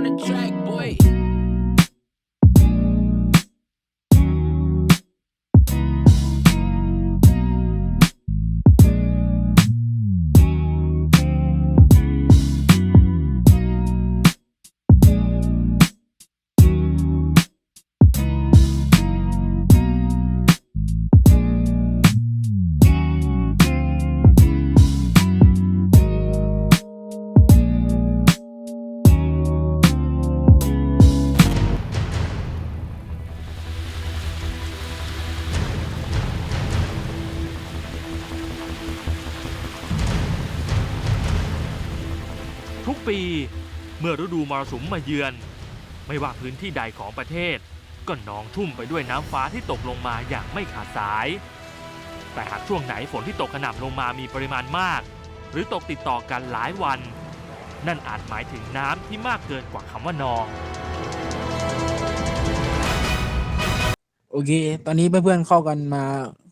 on the track. ปี เมื่อฤดูมรสุมมาเยือน ไม่ว่าพื้นที่ใดของประเทศ ก็นองชุ่มไปด้วยน้ำฟ้าที่ตกลงมาอย่างไม่ขาดสาย แต่หากช่วงไหนฝนที่ตกกระหน่ำลงมามีปริมาณมาก หรือตกติดต่อกันหลายวัน นั่นอาจหมายถึงน้ำที่มากเกินกว่าคำว่านองโอเค ตอนนี้เพื่อนๆเข้ากันมา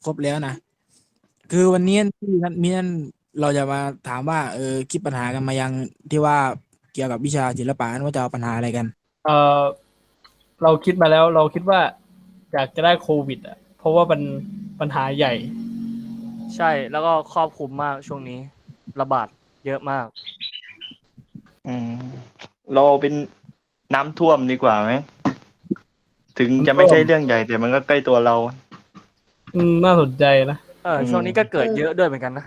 ครบแล้วนะ คือวันนี้ที่นัดมีนั่น เราจะมาถามว่าเออคิดปัญหากันมายังที่ว่าเกี่ยวกับวิชาศิลปะนั้นว่าจะเอาปัญหาอะไรกัน เออเราคิดมาแล้วเราคิดว่าอยากจะได้โควิด อะ เพราะว่ามันปัญหาใหญ่ ใช่แล้วก็ครอบคลุมมากช่วงนี้ ระบาดเยอะมาก อืมเราเป็นน้ำท่วมดีกว่าไหมถึงจะไม่ใช่เรื่องใหญ่แต่มันก็ใกล้ตัวเรา อืมน่าสนใจนะ เออช่วงนี้ก็เกิดเยอะด้วยเหมือนกันนะ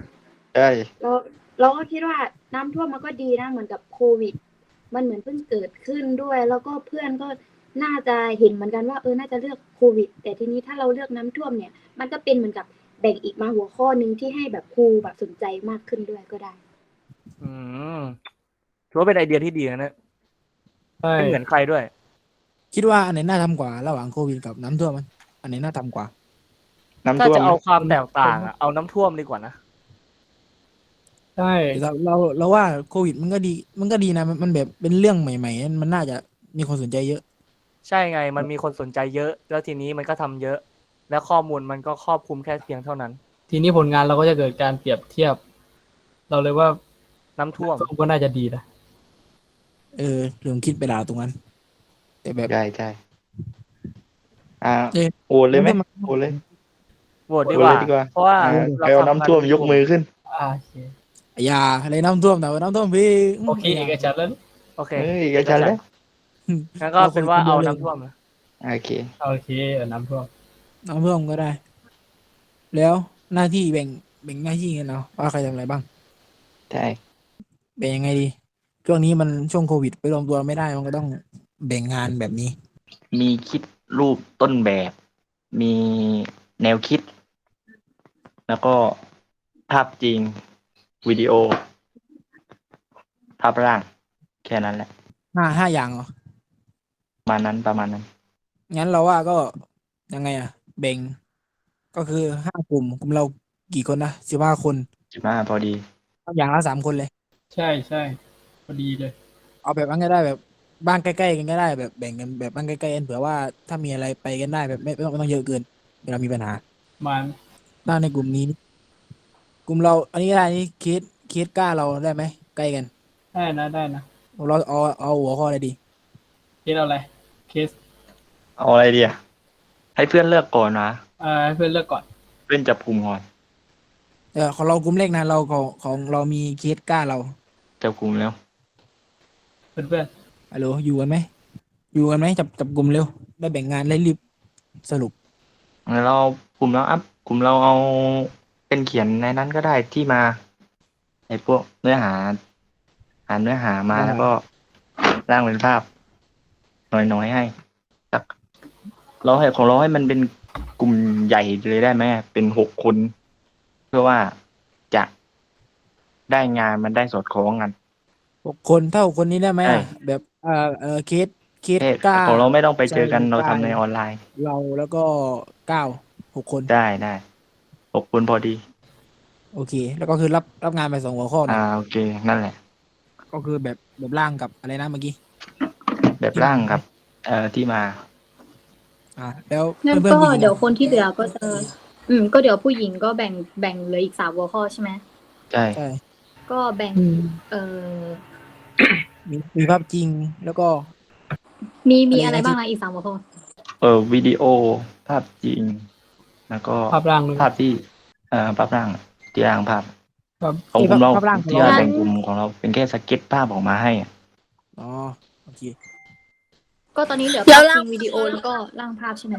ใช่เราเราก็คิดว่าน้ำท่วมมันก็ดีนะเหมือนกับโควิด มันเหมือนเพิ่งเกิดขึ้นด้วย แล้วก็เพื่อนก็น่าจะเห็นเหมือนกันว่าเออน่าจะเลือกโควิด แต่ทีนี้ถ้าเราเลือกน้ำท่วมเนี่ย มันก็เป็นเหมือนกับแบ่งอีกมาหัวข้อหนึ่งที่ให้แบบครูแบบสนใจมากขึ้นด้วยก็ได้ อืมถือว่าเป็นไอเดียที่ดีนะเนี่ยใช่ไม่เหมือนใครด้วย คิดว่าอันไหนน่าทำกว่า ระหว่างโควิดกับน้ำท่วมมัน อันไหนน่าทำกว่า น้ำถ้าท่วมจะเอาความแตกต่างอะเอาน้ำท่วมดีกว่านะ ใช่เราเราเราว่าโควิดมันก็ดี มันก็ดีนะมันมันแบบเป็นเรื่องใหม่ ๆ มันน่าจะมีคนสนใจเยอะ ใช่ไง มันมีคนสนใจเยอะ แล้วทีนี้มันก็ทำเยอะ และข้อมูลมันก็ครอบคลุมแค่เพียงเท่านั้น ทีนี้ผลงานเราก็จะเกิดการเปรียบเทียบ เราเลยว่าน้ำท่วม ก็น่าจะดีนะเออเรื่องคิดไปด่าตรงนั้น แต่แบบ ใช่ใช่อ่าเอ๊ะ โอนเลยไหมโอนเลย โหวตดีกว่า โหวตเลยดีกว่า เพราะว่าอ่าเราใครเอาทำน้ำท่วมยกมือขึ้น อ่าโอเค อย่าอะไรน้ำท่วมแต่ว่าน้ำท่วมพี่โอเคเอกฉันท์แล้วโอเค เฮ้ยกระชันแล้วงั้นก็เป็นว่าเอาน้ำท่วมนะโอเค โอเคเอาน้ำท่วมน้ำท่วมก็ได้แล้วหน้าที่แบ่งแบ่งหน้าที่กันเนาะว่าใครทำอะไรบ้างใช่ แบ่งยังไงดี ช่วงนี้มันช่วงโควิดไปรวมตัวไม่ได้ มันก็ต้องแบ่งงานแบบนี้ มีคิดรูปต้นแบบ มีแนวคิด แล้วก็ภาพจริง วิดีโอ ภาพร่าง แค่นั้นแหละ ห้าห้าอย่างเหรอ ประมาณนั้นประมาณนั้น งั้นเราว่าก็ยังไงอะแบ่งก็คือห้ากลุ่มกลุ่มเรากี่คนนะสิบห้าคนสิบห้าพอดีอย่างละสามคนเลย ใช่ใช่พอดีเลย เอาแบบนั้นก็ได้แบบบ้านใกล้ๆกันก็ได้แบบแบ่งกันแบบบ้านใกล้ๆกันเผื่อว่าถ้ามีอะไรไปกันได้แบบไม่ไม่ต้องไม่ต้องเยอะเกินเวลามีปัญหามันถ้าในกลุ่มนี้ กลุ่มเราอันนี้ก็ได้นี่เคสเคสกล้าเราได้ไหมใกล้กัน ได้นะได้นะเราเอาเอาหัวข้ออะไรดีเคสเอาอะไรเคสเอาอะไรดีอะให้เพื่อนเลือกก่อนนะเอ่อให้เพื่อนเลือกก่อน เพื่อนจับกลุ่มก่อนเออของเรากลุ่มเลขนะเราของของเรามีเคสกล้าเราจับกลุ่มแล้วเพื่อนเพื่อนฮัลโหลอยู่กันไหมอยู่กันไหมจับจับกลุ่มเร็วได้แบ่งงานได้รีบสรุปแล้วเรากลุ่มเราอัพกลุ่มเราเอา เป็นเขียนในนั้นก็ได้ที่มาไอ้พวกเนื้อหาหาเนื้อหามาอ่าแล้วก็ร่างเป็นภาพ น้อยๆให้สักเราให้ของเราให้มันเป็นกลุ่มใหญ่เลยได้ไหมเป็นหกคนเพื่อว่าจะได้งานมันได้สอดคล้องกันหกคนเท่าคนนี้ได้ไหมใช่อะแบบเออเออเคสเคสเอ๊ะกล้าของเราไม่ต้องไปเจอกันใช่เราทำได้ในออนไลน์ เราแล้วก็เก้าหกคนได้ได้ หกคนพอดี โอเค แล้วก็คือรับรับงานไปสองหัวข้อนะอ่าโอเค นั่นแหละ ก็คือแบบแบบร่างกับอะไรนะเมื่อกี้ แบบร่างครับ เอ่อที่มา อ่า แล้วงั้นเพื่อนก็ๆผู้หญิงเดี๋ยวคนที่เหลือก็จะอืม ก็เดี๋ยวผู้หญิงก็แบ่งแบ่งเหลืออีกสามหัวข้อใช่ไหมใช่ ใช่ก็แบ่ง เอ่อมีมีภาพจริงแล้วก็ มีมีอะไรอะไรนะบ้างนะอีกสามหัวข้อ เออวิดีโอภาพจริง แล้วก็ภาพร่างด้วย ภาพที่เอ่อภาพร่างที่ร่างภาพ ครับของกลุ่มเราภาพร่างของที่เราว่างั้นแบ่งกลุ่มของเราเป็นแค่สเก็ตภาพออกมาให้อะอ๋อโอเคก็ตอนนี้เหลือแล้ภาวพร่าง จริงวิดีโอแล้วก็ร่างภาพใช่ไหม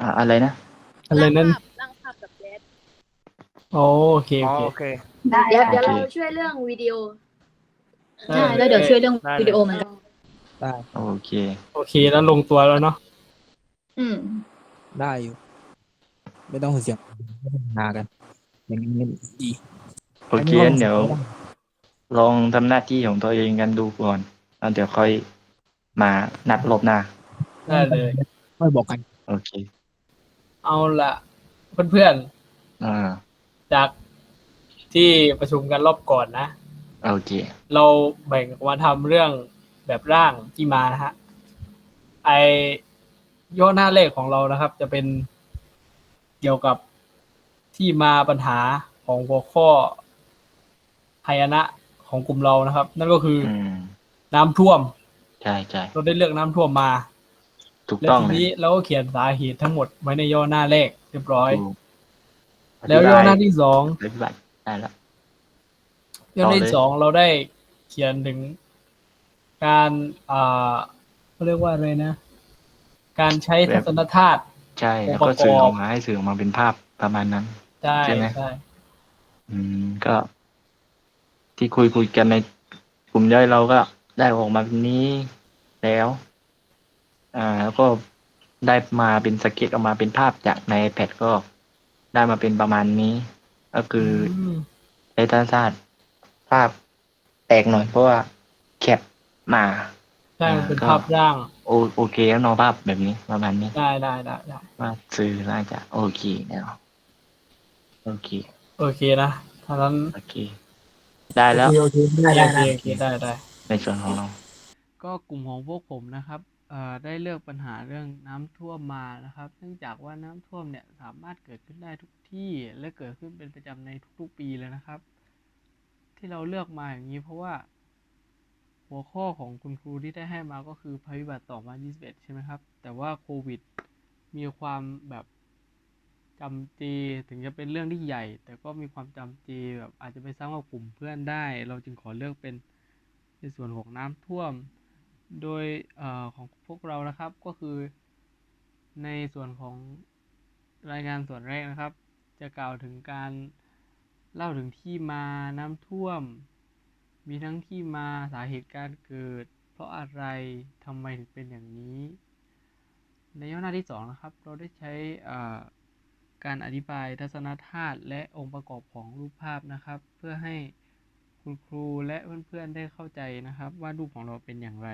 อ่าอะไรนะอะไรนั่นร่างภาพกับแดดโอเคอ๋โออเค โอเค เดี๋ยวเดี๋ยวโอเคเราช่วยเรื่องวิดีโอใช่แล้วเดี๋ยวช่วยเรื่องได้เลย วิดีโอเหมือนกันได้โอเค โอเคแล้วลงตัวแล้วเนาะอืม ได้อยู่ ไม่ต้องเสียงไม่ต้องหากัน อย่างนี้ดีโอเคงั้นเดี๋ยว ลองทำหน้าที่ของตัวเองกันดูก่อนแล้วเดี๋ยวค่อยมานัดรอบหน้า ได้เลย ค่อยบอกกัน โอเค เอาละเพื่อนอ่า ๆ จากที่ประชุมกันรอบก่อนนะ โอเค เราแบ่งออกมาทำเรื่องแบบร่างที่มานะฮะ ไอ ย่อหน้าเลขของเรานะครับ จะเป็นเกี่ยวกับที่มาปัญหาของหัวข้อพยนะของกลุ่มเรานะครับ นั่นก็คือออืมน้ำท่วม ใช่ใช่เราได้เลือกน้ำท่วมมา ถูกและต้องทีเลยนี้เราก็เขียนสาเหตุทั้งหมดไว้ในย่อหน้าเลขเรียบร้อย ถูกแล้วย่อหน้าที่สอง อธิบายได้แล้วย่อหน้าต่อเลยที่สองเราได้เขียนถึงการอ่าเขาเรียกว่าอะไรนะ การใช้ทัศนธาตุใช่ แล้วองค์ก็ประกอบสื่อออกมาให้สื่อออกมาเป็นภาพประมาณนั้นใช่ใช่ไหมใช่อืมก็ ที่คุยคุยกันในกลุ่มย่อยเราก็ได้ออกมาแบบนี้แล้ว อ่า แล้วก็ได้มาเป็นสเก็ตออกมาเป็นภาพจากใน iPad ก็ได้มาเป็นประมาณนี้ ก็คืออมใช้ทัศนศาสตร์ภาพแตกหน่อยเพราะว่าแคปมา ใช่มันเป็นก็ภาพร่าง โอโอเคแล้วเนอะภาพแบบนี้ประมาณนี้ได้ได้ได้ได้ว่าสื่อน่าจะโอเคแล้วโอเคโอเคนะถ้านั้นโอเค ได้แล้ว โอเคได้โอได้เคได้โอเคได้ได้ ในส่วนของเรา ก็กลุ่มของพวกผมนะครับเอ่อได้เลือกปัญหาเรื่องน้ำท่วมมานะครับ เนื่องจากว่าน้ำท่วมเนี่ยสามารถเกิดขึ้นได้ทุกที่และเกิดขึ้นเป็นประจำในทุกๆปีเลยนะครับ ที่เราเลือกมาอย่างนี้เพราะว่า หัวข้อของคุณครูที่ได้ให้มาก็คือภัยพิบัติต่อมา 21 ใช่ไหมครับ แต่ว่าโควิด มีความแบบจำเจถึงจะเป็นเรื่องที่ใหญ่ แต่ก็มีความจำเจแบบอาจจะไปซ้ำกับกลุ่มเพื่อนได้ เราจึงขอเลือกเป็นในส่วนของน้ำท่วม โดยอของพวกเรานะครับก็คือ ในส่วนของรายงานส่วนแรกนะครับ จะกล่าวถึงการเล่าถึงที่มาน้ำท่วม มีทั้งที่มาสาเหตุการเกิด เพราะอะไรทำไมถึงเป็นอย่างนี้ ในย่อหน้าที่สองนะครับ เราได้ใช้การอธิบายทัศนธาตุและองค์ประกอบของรูปภาพนะครับ เพื่อให้คุณครูและเพื่อนๆได้เข้าใจนะครับ ว่ารูปของเราเป็นอย่างไร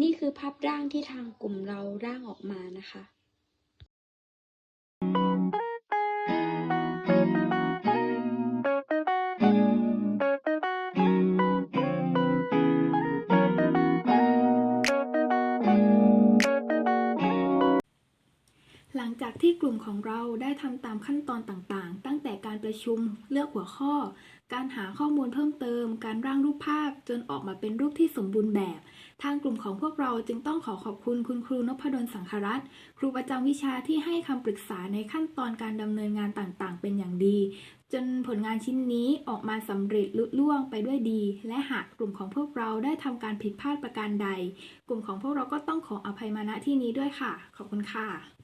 นี่คือภาพร่างที่ทางกลุ่มเราร่างออกมานะคะ หลังจากที่กลุ่มของเราได้ทำตามขั้นตอนต่างๆ ตั้งแต่การประชุมเลือกหัวข้อ การหาข้อมูลเพิ่มเติม การร่างรูปภาพจนออกมาเป็นรูปที่สมบูรณ์แบบ ทางกลุ่มของพวกเราจึงต้องขอขอบคุณคุณครูนพดลสังครัตน์ครูประจำวิชาที่ให้คำปรึกษาในขั้นตอนการดำเนินงานต่างๆ เป็นอย่างดี จนผลงานชิ้นนี้ออกมาสำเร็จลุล่วงไปด้วยดี และหากกลุ่มของพวกเราได้ทำการผิดพลาดประการใด กลุ่มของพวกเราก็ต้องขออภัยมาณที่นี้ด้วยค่ะ ขอบคุณค่ะ